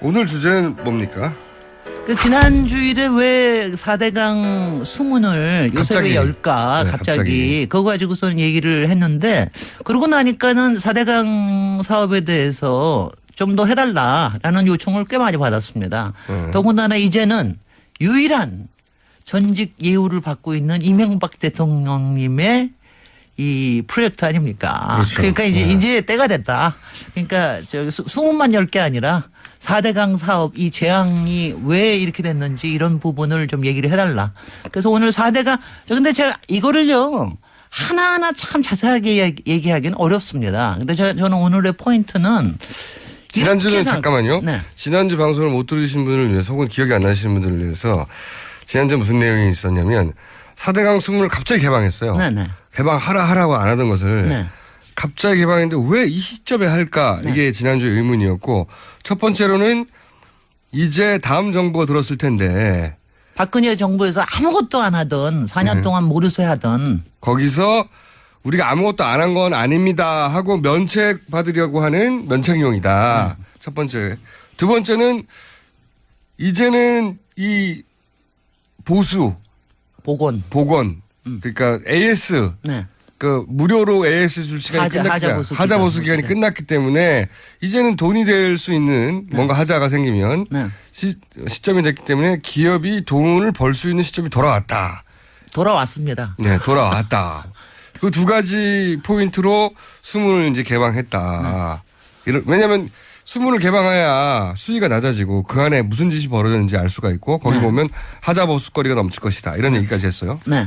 오늘 주제는 뭡니까? 그 지난 주일에 왜 4대강 수문을 요새 갑자기. 왜 열까 네, 갑자기. 갑자기. 그거 가지고서는 얘기를 했는데 그러고 나니까는 4대강 사업에 대해서 좀 더 해달라라는 요청을 꽤 많이 받았습니다. 네. 더군다나 이제는 유일한 전직 예우를 받고 있는 이명박 대통령님의 이 프로젝트 아닙니까? 그렇죠. 러니까 이제 네. 이제 때가 됐다. 그러니까 저 수- 수문만 열 게 아니라 4대강 사업 이 재앙이 왜 이렇게 됐는지 이런 부분을 좀 얘기를 해달라. 그래서 오늘 4대강 저 근데 제가 이거를요 하나하나 참 자세하게 얘기- 얘기하기는 어렵습니다. 근데 저, 저는 오늘의 포인트는 지난주는 잠깐만요. 네. 지난주 방송을 못 들으신 분을 위해서 혹은 기억이 안 나시는 분들을 위해서 지난주 무슨 내용이 있었냐면 4대강 수문을 갑자기 개방했어요. 네 네. 개방하라 하라고 안 하던 것을 네. 갑자기 개방했는데 왜 이 시점에 할까 이게 지난주에 의문이었고 첫 번째로는 이제 다음 정부가 들었을 텐데 박근혜 정부에서 아무것도 안 하던 4년 네. 동안 모르쇠 하던 거기서 우리가 아무것도 안 한 건 아닙니다 하고 면책 받으려고 하는 면책용이다. 첫 번째. 두 번째는 이제는 이 보수, 복원. 복원, 그러니까 AS, 네. 그 무료로 AS 줄 시간이 하자- 끝났기 하자 보수 하자 보수 기간. 기간이 네. 끝났기 때문에 이제는 돈이 될 수 있는 뭔가 하자가 생기면 네. 시, 시점이 됐기 때문에 기업이 돈을 벌 수 있는 시점이 돌아왔다. 돌아왔습니다. 네, 돌아왔다. 그 두 가지 포인트로 수문을 이제 개방했다. 이런, 왜냐면 수문을 개방해야 수위가 낮아지고 그 안에 무슨 짓이 벌어졌는지 알 수가 있고 거기 네. 보면 하자 보수거리가 넘칠 것이다. 이런 얘기까지 했어요. 네.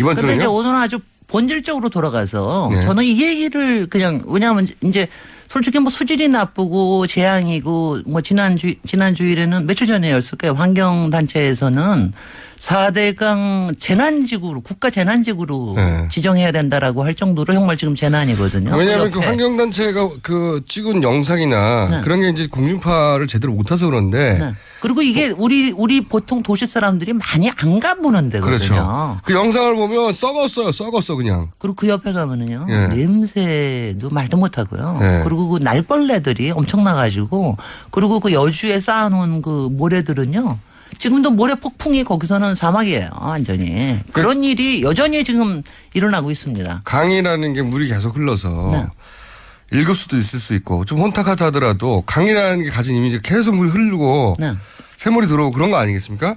이번 근데 이제? 오늘은 아주 본질적으로 돌아가서 네. 저는 이 얘기를 그냥 왜냐하면 이제 솔직히 뭐 수질이 나쁘고 재앙이고 뭐 지난 주 지난 주일에는 며칠 전에였을 거예요. 환경 단체에서는 4대강 재난지구로 국가 재난지구로 네. 지정해야 된다라고 할 정도로 정말 지금 재난이거든요. 왜냐하면 그그 옆에. 환경 단체가 그 찍은 영상이나 네. 그런 게 이제 공중파를 제대로 못 타서 그런데 네. 그리고 이게 우리 우리 보통 도시 사람들이 많이 안 가보는 데거든요. 그렇죠. 그 영상을 보면 썩었어요. 썩었어 그냥. 그리고 그 옆에 가면은요 예. 냄새도 말도 못 하고요. 예. 그리고 그 날벌레들이 엄청나가지고 그리고 그 여주에 쌓아놓은 그 모래들은요. 지금도 모래 폭풍이 거기서는 사막이에요, 완전히. 그 그런 일이 여전히 지금 일어나고 있습니다. 강이라는 게 물이 계속 흘러서 네. 읽을 수도 있을 수 있고 좀 혼탁하다 하더라도 강이라는 게 가진 이미지 계속 물이 흐르고 네. 새물이 들어오고 그런 거 아니겠습니까?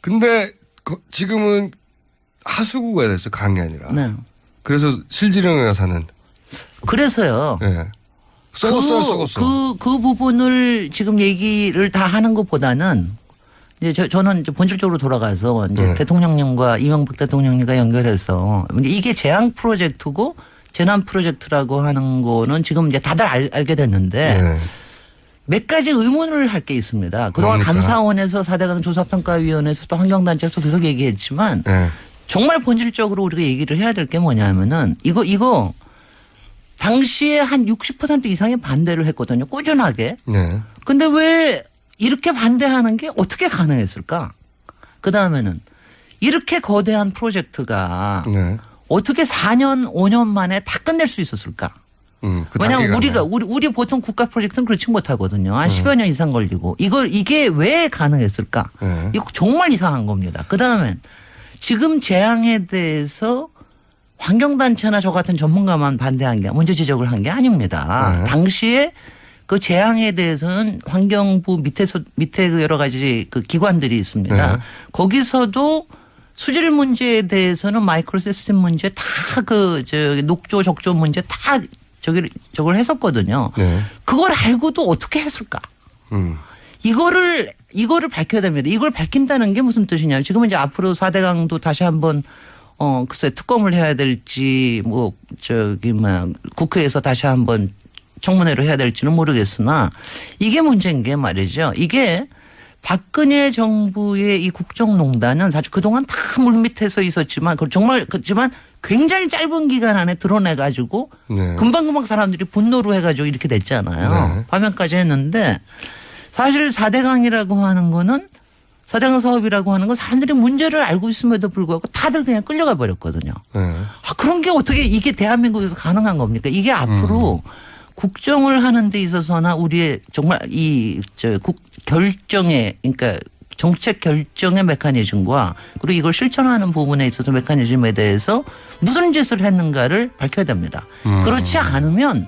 근데 거- 지금은 하수구가 됐어요. 강이 아니라. 네. 그래서 실지령에 사는 그래서요. 예. 썩었어요, 썩었어. 그, 그 부분을 지금 얘기를 다 하는 것보다는 이제 저, 저는 이제 본질적으로 돌아가서 이제 네. 대통령님과 이명박 대통령님과 연결해서 이게 재앙 프로젝트고 재난 프로젝트라고 하는 거는 지금 이제 다들 알, 알게 됐는데 네. 몇 가지 의문을 할 게 있습니다. 그동안 뭡니까? 감사원에서 4대강 조사평가위원회에서 또 환경단체에서 계속 얘기했지만 네. 정말 본질적으로 우리가 얘기를 해야 될 게 뭐냐면은 이거 이거 당시에 한 60% 이상이 반대를 했거든요. 꾸준하게. 네. 근데 왜 이렇게 반대하는 게 어떻게 가능했을까? 그 다음에는 이렇게 거대한 프로젝트가 네. 어떻게 4년, 5년 만에 다 끝낼 수 있었을까? 음, 그 왜냐하면 우리가. 우리 우리 보통 국가 프로젝트는 그렇지 못하거든요. 어. 한 10여 년 이상 걸리고 이걸 이게 왜 가능했을까? 네. 이거 정말 이상한 겁니다. 그 다음에 지금 재앙에 대해서 환경단체나 저 같은 전문가만 반대한 게 문제 지적을 한 게 아닙니다. 네. 당시에 그 재앙에 대해서는 환경부 밑에서 밑에 그 여러 가지 그 기관들이 있습니다. 네. 거기서도 수질 문제에 대해서는 마이크로 시스템 문제 다 그 저 녹조 적조 문제 다 저기 저걸 했었거든요. 네. 그걸 알고도 어떻게 했을까? 음. 이거를 이거를 밝혀야 됩니다. 이걸 밝힌다는 게 무슨 뜻이냐면 지금은 이제 앞으로 4대강도 다시 한번 어 글쎄 특검을 해야 될지 뭐 저기 뭐 국회에서 다시 한번 청문회를 해야 될지는 모르겠으나 이게 문제인 게 말이죠. 이게 박근혜 정부의 이 국정농단은 사실 그동안 다 물밑에서 있었지만 그 정말 그렇지만 굉장히 짧은 기간 안에 드러내 가지고 네. 금방금방 사람들이 분노로 해 가지고 이렇게 됐잖아요. 네. 파면까지 했는데 사실 4대강이라고 하는 거는 4대강 사업이라고 하는 건 사람들이 문제를 알고 있음에도 불구하고 다들 그냥 끌려가 버렸거든요. 네. 아, 그런 게 어떻게 이게 대한민국에서 가능한 겁니까? 이게 앞으로 국정을 하는 데 있어서나 우리의 정말 이 저 국 결정의 그러니까 정책 결정의 메커니즘과 그리고 이걸 실천하는 부분에 있어서 메커니즘에 대해서 무슨 짓을 했는가를 밝혀야 됩니다. 음. 그렇지 않으면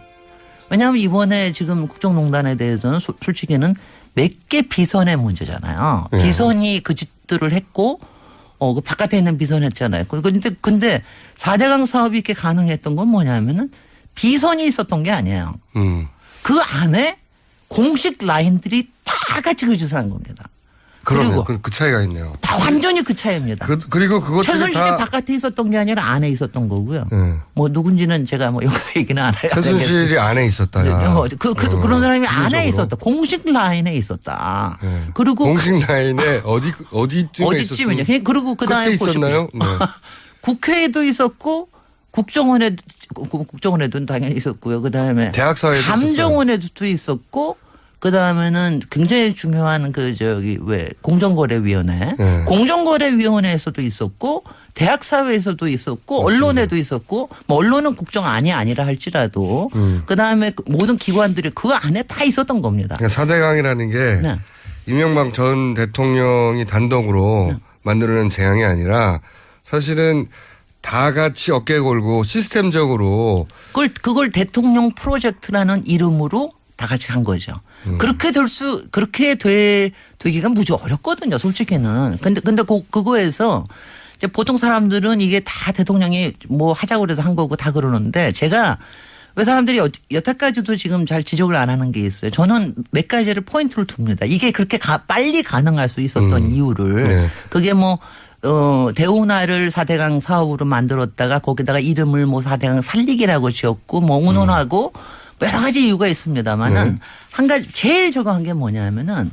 왜냐하면 이번에 지금 국정농단에 대해서는 소- 솔직히는 몇 개 비선의 문제잖아요. 네. 비선이 그 짓들을 했고 어, 그 바깥에 있는 비선 했잖아요. 그- 근데, 근데 4대강 사업이 이렇게 가능했던 건 뭐냐면은 비선이 있었던 게 아니에요. 음. 그 안에 공식 라인들이 다 같이 그 짓을 한 겁니다. 그리고 그, 그 차이가 있네요. 다 완전히 그 차이입니다. 그, 그리고 그것들이 최순실이 다 바깥에 있었던 게 아니라 안에 있었던 거고요. 예. 뭐 누군지는 제가 뭐 여기서 얘기는 안 해요. 최순실이 안에 있었다. 네, 야. 어, 그, 그, 어, 그런 사람이 안에 기본적으로. 있었다. 공식 라인에 있었다. 예. 그리고 공식 라인에 어디 어디쯤에 어디쯤이냐. 있었어요? 그리고 그 다음에 그때 있었나요? 네. 국회에도 있었고 국정원에도 국- 국정원에도 당연히 있었고요. 그 다음에 대학 사회도 감정원에도 있었고 그 다음에는 굉장히 중요한 그 저기 왜 공정거래위원회, 네. 공정거래위원회에서도 있었고 대학 사회에서도 있었고 언론에도 있었고 뭐 언론은 국정 안이 아니라 할지라도 음. 그 다음에 모든 기관들이 그 안에 다 있었던 겁니다. 그러니까 4대강이라는 게 네. 이명박 전 대통령이 단독으로 만들어낸 재앙이 아니라 사실은 다 같이 어깨 걸고 시스템적으로 그걸 그걸 대통령 프로젝트라는 이름으로 다 같이 한 거죠. 음. 그렇게 될 수 그렇게 돼 되기가 무지 어렵거든요, 솔직히는. 근데 근데 그, 그거에서 이제 보통 사람들은 이게 다 대통령이 뭐 하자고 그래서 한 거고 다 그러는데 제가 왜 사람들이 여- 여태까지도 지금 잘 지적을 안 하는 게 있어요. 저는 몇 가지를 포인트를 둡니다. 이게 그렇게 가- 빨리 가능할 수 있었던 음. 이유를 네. 그게 뭐, 어, 대운하를 4대강 사업으로 만들었다가 거기다가 이름을 뭐 4대강 살리기라고 지었고 뭐 운운하고 뭐 여러 가지 이유가 있습니다만은 네. 한 가지 제일 저거 한게 뭐냐면은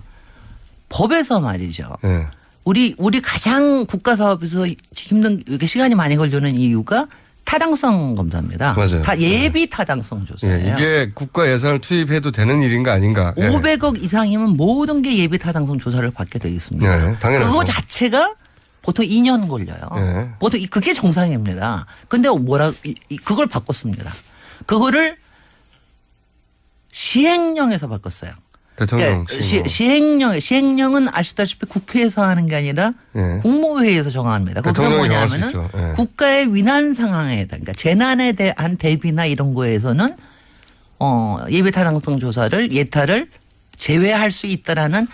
법에서 말이죠. 예. 우리, 우리 가장 국가 사업에서 힘든, 이렇게 시간이 많이 걸리는 이유가 타당성 검사입니다. 맞아요. 다 예비 타당성 예, 조사예요. 이게 국가 예산을 투입해도 되는 일인가 아닌가. 예. 500억 이상이면 모든 게 예비 타당성 조사를 받게 되어 있습니다. 네, 당연하죠. 그거 자체가 보통 2년 걸려요. 네. 보통 이- 그게 정상입니다. 근데 뭐라 그걸 바꿨습니다. 그거를 시행령에서 바꿨어요. 대통령 그러니까 시. 시행령 시행령은 아시다시피 국회에서 하는 게 아니라 예. 국무회의에서 정합니다. 거기서 뭐냐면은. 예. 국가의 위난 상황에 그러니까 재난에 대한 대비나 이런 거에서는 어 예비 타당성 조사를 예타를 제외할 수 있다라는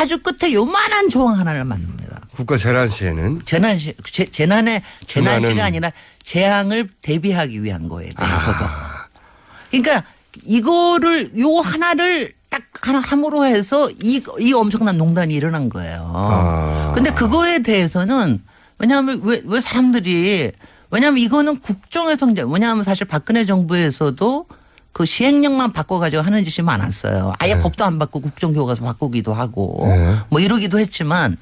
아주 끝에 요만한 조항 하나를 만듭니다. 국가 재난 시에는 재난 시 재, 재난의 재난 시가 아니라 재앙을 대비하기 위한 거에 대해서도. 아. 그러니까 이거를 요 하나를 딱 하나 함으로 해서 이, 이 엄청난 농단이 일어난 거예요. 아. 근데 그거에 대해서는 왜냐하면 왜, 왜 사람들이 왜냐하면 이거는 국정의 성재 왜냐하면 사실 박근혜 정부에서도 그 시행령만 바꿔가지고 하는 짓이 많았어요. 아예 네. 법도 안 바꾸고 국정교과서 바꾸기도 하고 네. 뭐 이러기도 했지만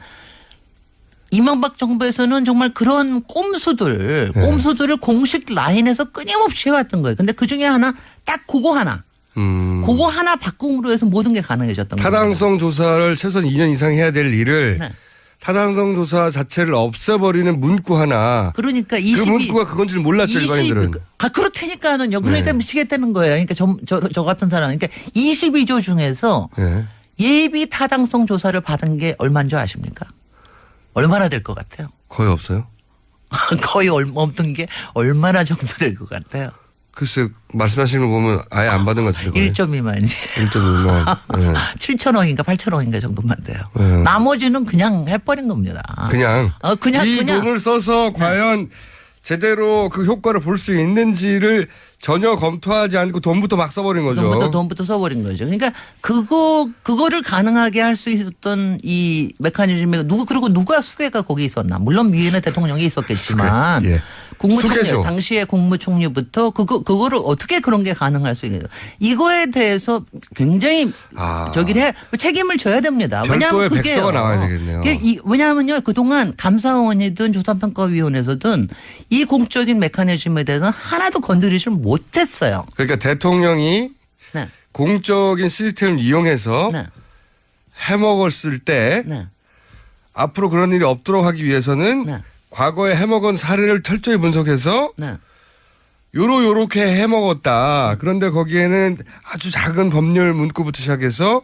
이명박 정부에서는 정말 그런 꼼수들, 네. 꼼수들을 공식 라인에서 끊임없이 해왔던 거예요. 근데 그 중에 하나 딱 그거 하나, 음. 그거 하나 바꿈으로 해서 모든 게 가능해졌던 거예요. 타당성 조사를 최소한 2년 이상 해야 될 일을 네. 타당성 조사 자체를 없애버리는 문구 하나. 그러니까 그22 문구가 그건지 몰랐죠 20 일반인들은. 아 그렇다니까는요. 그러니까 네. 미치겠다는 거예요. 그러니까 저, 저, 저 같은 사람, 그러니까 22조 중에서 예. 예비 타당성 조사를 받은 게 얼마인 줄 아십니까? 얼마나 될 것 같아요? 거의 없어요. 거의 없던 게 얼마나 정도 될 것 같아요? 글쎄 말씀하시는 거 보면 아예 안 받은 것 같은데. 1점 미만이지. 1.1만. 예. 7천억인가 8천억인가 정도만 돼요. 네. 나머지는 그냥 해버린 겁니다. 그냥, 어, 그냥, 이 그냥. 돈을 써서 과연 제대로 그 효과를 볼 수 있는지를 전혀 검토하지 않고 돈부터 막 써버린 거죠. 돈부터 돈부터 써버린 거죠. 그러니까 그거 그거를 가능하게 할 수 있었던 이 메커니즘이 누구 그리고 누가 수괴가 거기 있었나? 물론 위에는 대통령이 있었겠지만 예. 국무총리. 당시에 국무총리부터 그거 그거를 어떻게 그런 게 가능할 수 있는 이거에 대해서 굉장히 아. 저기를 해 책임을 져야 됩니다. 별도의 왜냐하면 그게 백서가 나와야 되겠네요. 왜냐하면요 그동안 감사원이든 조사평가위원회에서든 이 공적인 메커니즘에 대해서는 하나도 건드리지 못했어요. 그러니까 대통령이 네. 공적인 시스템을 이용해서 네. 해먹었을 때 네. 앞으로 그런 일이 없도록 하기 위해서는 네. 과거에 해먹은 사례를 철저히 분석해서 네. 요로 요렇게 해 먹었다. 그런데 거기에는 아주 작은 법률 문구부터 시작해서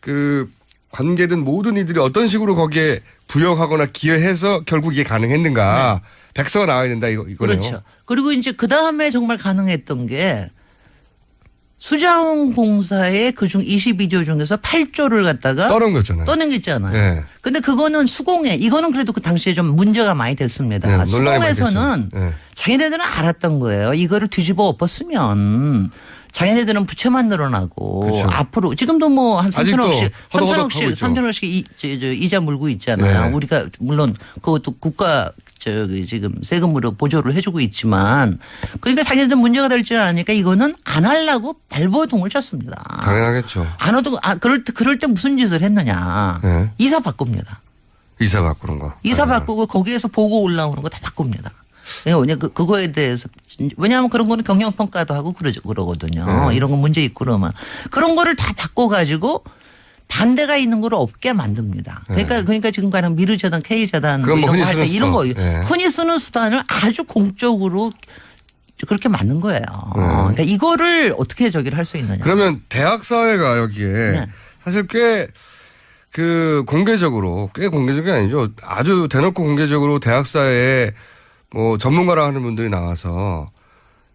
그 관계된 모든 이들이 어떤 식으로 거기에 부여하거나 기여해서 결국 이게 가능했는가. 백서가 나와야 된다 이거 이거네요. 그렇죠. 그리고 이제 그 다음에 정말 가능했던 게 수자원 공사의 그중 22조 중에서 8조를 갖다가 떠넘겼잖아요. 떠넘겼잖아요. 네. 근데 그거는 수공예 이거는 그래도 그 당시에 좀 문제가 많이 됐습니다. 네, 많이 수공에서는. 네. 자기네들은 알았던 거예요. 이거를 뒤집어 엎었으면 자기네들은 부채만 늘어나고 그렇죠. 앞으로 지금도 뭐한 아직도 3천억씩 허덕허덕 3천억씩 하고 있죠. 3천억씩 이, 저, 저, 이자 물고 있잖아요. 네. 우리가 물론 그것도 국가 저기 지금 세금으로 보조를 해주고 있지만 그러니까 자기네들 문제가 될 줄 아니까 이거는 안 하려고 발버둥을 쳤습니다. 당연하겠죠. 안 해도 아 그럴 때 그럴 때 무슨 짓을 했느냐 네. 이사 바꿉니다. 이사 바꾸는 거. 이사 네. 바꾸고 거기에서 보고 올라오는 거 다 바꿉니다. 왜냐 그 그거에 대해서 왜냐하면 그런 거는 경영 평가도 하고 그러죠 그러거든요. 네. 이런 거 문제 있고 그러면 그런 거를 다 바꿔 가지고 반대가 있는 걸 없게 만듭니다. 그러니까 그러니까 지금 가는 미르 재단, K 재단 뭐 네. 뭐 이런 거 흔히 할때 쓰는 이런 거 수단. 예. 흔히 쓰는 수단을 아주 공적으로 그렇게 만든 거예요. 그러니까 이거를 어떻게 저기를 할 수 있느냐. 그러면 대학 사회가 여기에 네. 사실 꽤 그 공개적으로 꽤 공개적이 아니죠. 아주 대놓고 공개적으로 대학 사회에 뭐 전문가라 하는 분들이 나와서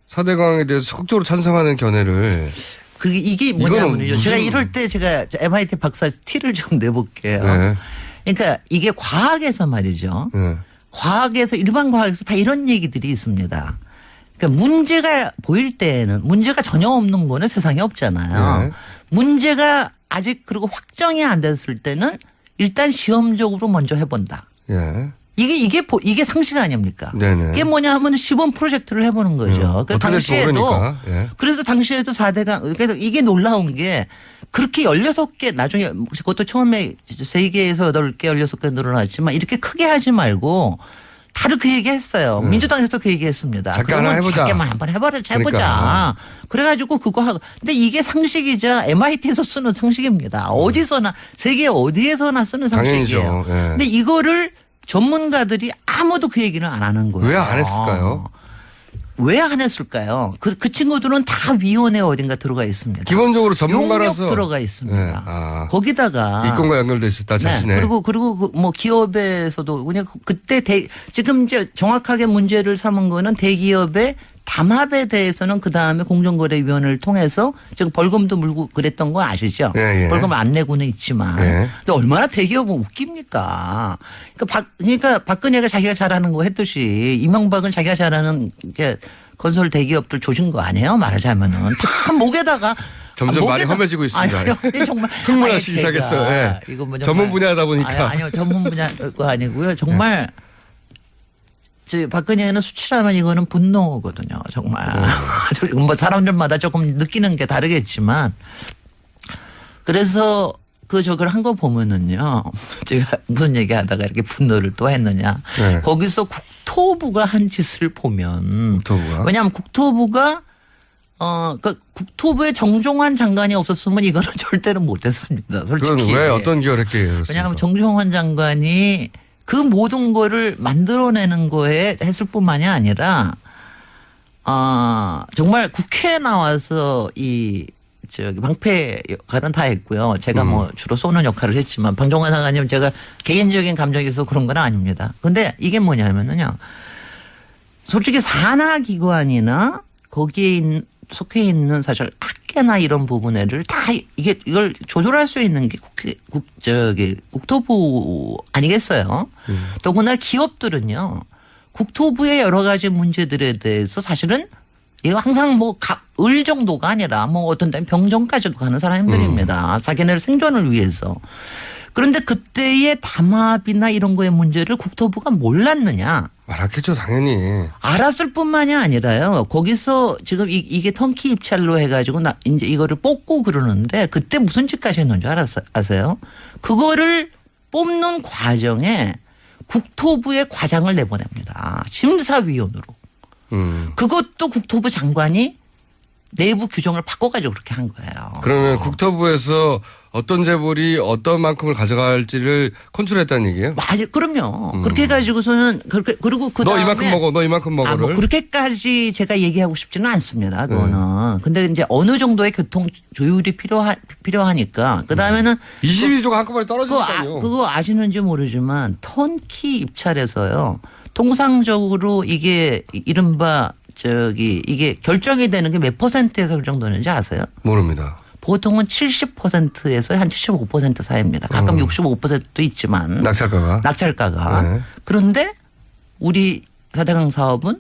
사대강에 대해서 적극적으로 찬성하는 견해를 그게 이게 뭐냐면요. 제가 이럴 때 제가 MIT 박사 티를 좀 내볼게요. 네. 그러니까 이게 과학에서 말이죠. 네. 과학에서 일반 과학에서 다 이런 얘기들이 있습니다. 그러니까 문제가 보일 때에는 문제가 전혀 없는 거는 세상에 없잖아요. 네. 문제가 아직 그리고 확정이 안 됐을 때는 일단 시험적으로 먼저 해본다. 예. 이게 이게 보- 이게 상식 아닙니까? 네네. 이게 뭐냐 하면 시범 프로젝트를 해보는 거죠. 그 어떻게 될지 당시에도. 예. 그래서 당시에도 4대강 그래서 이게 놀라운 게 그렇게 16개 나중에 그것도 처음에 세개에서 8개 16개 늘어났지만 이렇게 크게 하지 말고 다들 그 얘기 했어요. 민주당에서도 그 얘기 했습니다. 작게 하나 해보자. 작게만 한번 해봐라, 해보자. 그러니까. 그래가지고 그거 하고. 근데 이게 상식이자 MIT에서 쓰는 상식입니다. 어디서나, 세계 어디에서나 쓰는 상식이에요. 예. 근데 이거를 전문가들이 아무도 그 얘기를 안 하는 거예요. 왜 안 했을까요? 왜 안 했을까요? 그, 그 친구들은 다 위원회 어딘가 들어가 있습니다. 기본적으로 전문가라서 들어가 있습니다. 예. 아. 거기다가 이권과 연결돼 있었다 자신의. 네. 그리고 그리고 그 뭐 기업에서도 그냥 그- 그때 대, 지금 이제 정확하게 문제를 삼은 거는 대기업의 담합에 대해서는 그 다음에 공정거래위원회를 통해서 지금 벌금도 물고 그랬던 거 아시죠? 예, 예. 벌금 안 내고는 있지만. 예. 근데 얼마나 대기업은 웃깁니까? 그러니까 박, 그러니까 박근혜가 자기가 잘하는 거 했듯이 이명박은 자기가 잘하는 게 건설 대기업들 조진 거 아니에요? 말하자면은. 참 목에다가 점점 아, 말이 험해지고 있습니다. 아니요. 정말 흥분하시기 시작했어요. 예. 이거 뭐 전문 분야다 보니까. 아니, 아니요. 전문 분야가 아니고요. 정말 저 박근혜는 수치라면 이거는 분노거든요. 정말. 뭐 사람들마다 조금 느끼는 게 다르겠지만 그래서 그 저걸 한 거 보면은요. 제가 무슨 얘기 하다가 이렇게 분노를 또 했느냐. 네. 거기서 국토부가 한 짓을 보면 국토부가? 왜냐하면 국토부가 어, 그 국토부에 정종환 장관이 없었으면 이거는 절대로 못했습니다. 솔직히. 그건 왜 어떤 그렇습니까? 왜냐하면 정종환 장관이 그 모든 거를 만들어내는 거에 했을 뿐만이 아니라 아 정말 국회에 나와서 이 저기 방패 역할은 다 했고요. 제가 뭐 주로 쏘는 역할을 했지만 방종환 장관님 제가 개인적인 감정이 있어서 그런 건 아닙니다. 근데 이게 뭐냐면은요. 솔직히 산하기관이나 거기에 있는, 속해 있는 사실 학계나 이런 부분에를 다 이게 이걸 조절할 수 있는 게 국회, 국, 저기 국토부 아니겠어요? 더구나 기업들은요. 국토부의 여러 가지 문제들에 대해서 사실은 이거 항상 뭐을 정도가 아니라 뭐 어떤 때는 병정까지도 가는 사람들입니다. 자기네들 생존을 위해서. 그런데 그때의 담합이나 이런 거의 문제를 국토부가 몰랐느냐? 말았겠죠 당연히. 알았을 뿐만이 아니라요. 거기서 지금 이, 이게 턴키 입찰로 해가지고 나 이제 이거를 뽑고 그러는데 그때 무슨 짓까지 했는 줄 알았, 아세요? 그거를 뽑는 과정에 국토부의 과장을 내보냅니다. 심사위원으로. 음. 그것도 국토부 장관이 내부 규정을 바꿔가지고 그렇게 한 거예요. 그러면 국토부에서 어떤 재벌이 어떤 만큼을 가져갈지를 컨트롤했다는 얘기예요? 맞아, 그럼요. 그렇게 해가지고서는 그렇게 그리고 그 음. 너 다음에 이만큼 먹어, 너 이만큼 아, 뭐 먹어를. 그렇게까지 제가 얘기하고 싶지는 않습니다. 그거는. 네. 근데 이제 어느 정도의 교통 조율이 필요하, 필요하니까. 그 다음에는 22조가 한꺼번에 그거, 아, 떨어지니까요. 그거 아시는지 모르지만 턴키 입찰에서요. 통상적으로 이게 이른바 저기 이게 결정이 되는 게 몇 퍼센트에서 그 정도는지 아세요? 모릅니다. 보통은 70%에서 한 75% 사이입니다. 가끔 65%도 있지만 어. 낙찰가가. 낙찰가가. 네. 그런데 우리 사대강 사업은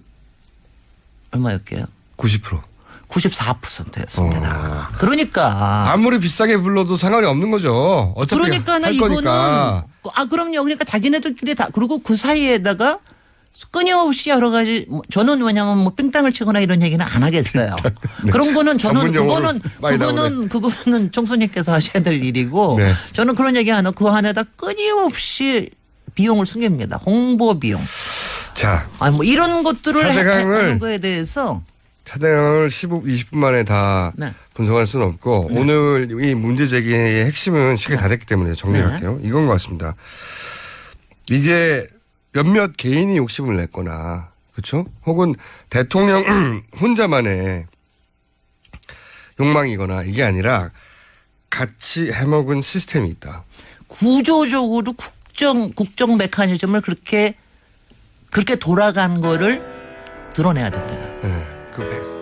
얼마였게요? 90%. 94%였습니다. 그러니까 아무리 비싸게 불러도 상관이 없는 거죠. 어차피 그러니까 나할 이거는 거니까. 아 그럼요. 그러니까 자기네들끼리 다 그리고 그 사이에다가 끊임없이 여러 가지 뭐 저는 왜냐하면 뭐 삥땅을 치거나 이런 얘기는 안 하겠어요. 그런 거는 저는 네. 그거는 그거는 그거는 청소년께서 하셔야 될 일이고 네. 저는 그런 얘기 안 하고 그 안에다 끊임없이 비용을 숨깁니다. 홍보 비용. 자, 아니 뭐 이런 것들을 사대강을 하는 거에 대해서 차대강을 15, 20분 만에 다 네. 분석할 수는 없고 오늘 이 문제 제기의 핵심은 시간이 다 됐기 때문에 정리할게요. 네. 이건 것 같습니다. 이게 몇몇 개인이 욕심을 냈거나 그렇죠? 혹은 대통령 혼자만의 욕망이거나 이게 아니라 같이 해먹은 시스템이 있다. 구조적으로 국정 국정 메커니즘을 그렇게 그렇게 돌아간 거를 드러내야 됩니다. 네. 그 백...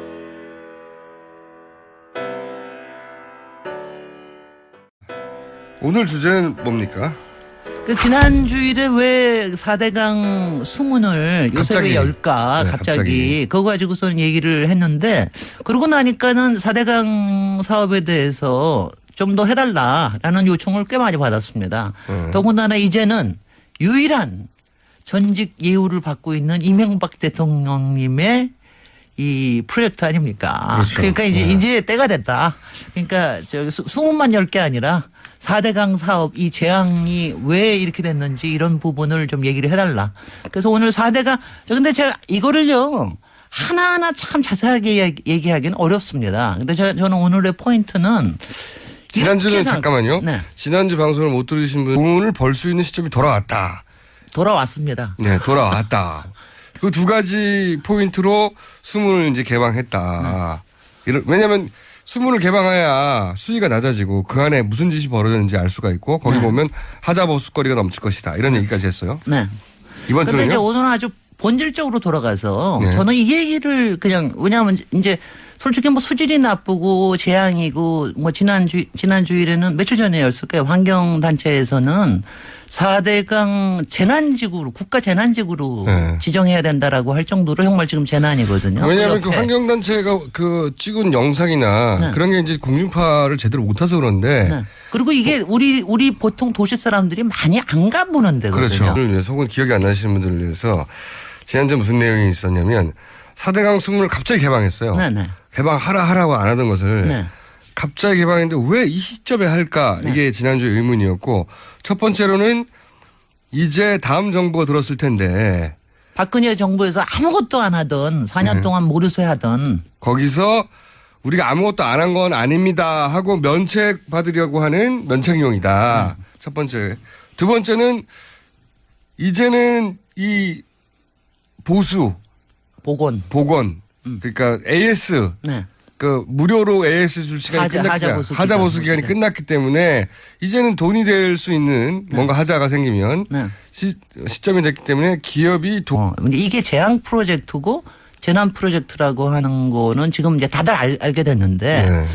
오늘 주제는 뭡니까? 그 지난 주일에 왜 4대강 수문을 요새 갑자기. 왜 열까 네, 갑자기, 갑자기. 그거 가지고서는 얘기를 했는데 그러고 나니까는 4대강 사업에 대해서 좀 더 해달라라는 요청을 꽤 많이 받았습니다. 네. 더군다나 이제는 유일한 전직 예우를 받고 있는 이명박 대통령님의 이 프로젝트 아닙니까? 그렇죠. 러니까 이제 네. 이제 때가 됐다. 그러니까 저 수- 수문만 열 게 아니라 4대강 사업 이 재앙이 왜 이렇게 됐는지 이런 부분을 좀 얘기를 해달라. 그래서 오늘 4대강 저 근데 제가 이거를요 하나하나 참 자세하게 얘기- 얘기하기는 어렵습니다. 근데 저, 저는 오늘의 포인트는 지난주는 잠깐만요. 네. 지난주 방송을 못 들으신 분 돈을 벌 수 있는 시점이 돌아왔다. 돌아왔습니다. 네, 돌아왔다. 그 두 가지 포인트로 수문을 이제 개방했다. 이런 왜냐하면 수문을 개방해야 수위가 낮아지고 그 안에 무슨 짓이 벌어졌는지 알 수가 있고 거기 네. 보면 하자보수거리가 넘칠 것이다. 이런 얘기까지 했어요. 네. 이번 주는요. 오늘은 아주 본질적으로 돌아가서 네. 저는 이 얘기를 그냥 왜냐하면 이제 솔직히 뭐 수질이 나쁘고 재앙이고 뭐 지난주 지난주일에는 며칠 전에 였을 거예요. 환경 단체에서는 4대강 재난지구로 국가 재난지구로 네. 지정해야 된다라고 할 정도로 정말 지금 재난이거든요. 왜냐하면 그그 옆에. 환경 단체가 그 찍은 영상이나 네. 그런 게 이제 공중파를 제대로 못해서 그런데 네. 그리고 이게 우리 우리 보통 도시 사람들이 많이 안 가보는 데거든요. 그렇죠. 오늘 위해서 혹은 기억이 안 나시는 분들을 위해서 지난주 무슨 내용이 있었냐면 4대강 승문을 갑자기 개방했어요. 네, 네. 개방하라 하라고 안 하던 것을 네. 갑자기 개방했는데 왜 이 시점에 할까 이게 지난주에 의문이었고 첫 번째로는 이제 다음 정부가 들었을 텐데 박근혜 정부에서 아무것도 안 하던 4년 네. 동안 모르쇠 하던 거기서 우리가 아무것도 안 한 건 아닙니다 하고 면책 받으려고 하는 면책용이다. 네. 첫 번째. 두 번째는 이제는 이 보수 복원. 복원 그러니까 AS 네. 그 무료로 AS 줄 시간이 하자- 끝났기 하자 보수 기간. 하자 보수 기간이 네. 끝났기 때문에 이제는 돈이 될 수 있는 뭔가 하자가 생기면 네. 시, 시점이 됐기 때문에 기업이 도, 어, 이게 재앙 프로젝트고 재난 프로젝트라고 하는 거는 지금 이제 다들 알, 알게 됐는데 네.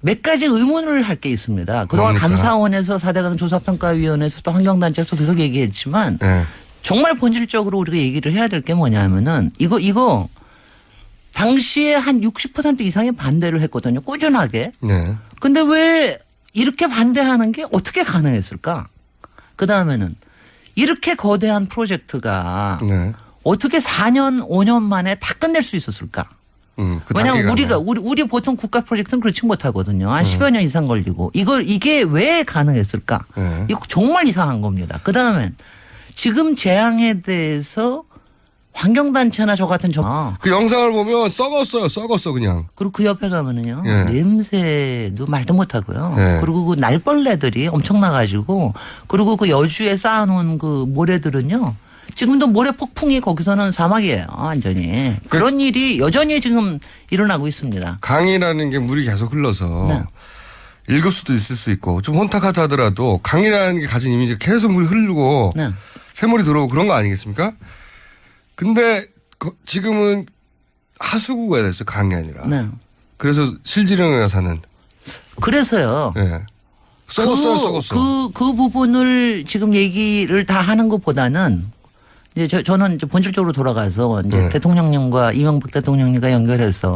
몇 가지 의문을 할 게 있습니다. 그동안 뭡니까? 감사원에서 4대강 조사평가위원회에서 또 환경단체에서 계속 얘기했지만 네. 정말 본질적으로 우리가 얘기를 해야 될 게 뭐냐면은 이거 이거 당시에 한 60% 이상이 반대를 했거든요. 꾸준하게. 네. 근데 왜 이렇게 반대하는 게 어떻게 가능했을까? 그 다음에는 이렇게 거대한 프로젝트가 네. 어떻게 4년, 5년 만에 다 끝낼 수 있었을까? 음, 그 왜냐하면 우리가 나요. 우리 우리 보통 국가 프로젝트는 그렇지 못하거든요. 음. 한 10여 년 이상 걸리고 이걸 이게 왜 가능했을까? 네. 이거 정말 이상한 겁니다. 그 다음에 지금 재앙에 대해서 환경단체나 저 같은 저그 영상을 보면 썩었어요. 썩었어 그냥. 그리고 그 옆에 가면은요 예. 냄새도 말도 못하고요. 예. 그리고 그 날벌레들이 엄청나가지고 그리고 그 여주에 쌓아놓은 그 모래들은요. 지금도 모래 폭풍이 거기서는 사막이에요, 완전히. 그런 일이 여전히 지금 일어나고 있습니다. 강이라는 게 물이 계속 흘러서 네. 읽을 수도 있을 수 있고 좀 혼탁하다 하더라도 강이라는 게 가진 이미지 계속 물이 흐르고 네. 새물이 들어오고 그런 거 아니겠습니까? 근데 거- 지금은 하수구가 됐어요. 강이 아니라. 네. 그래서 실지령에 사는 그래서요. 예. 썩었어요, 썩었어. 그, 그 부분을 지금 얘기를 다 하는 것보다는 이제 저, 저는 이제 본질적으로 돌아가서 이제 네. 대통령님과 이명박 대통령님과 연결해서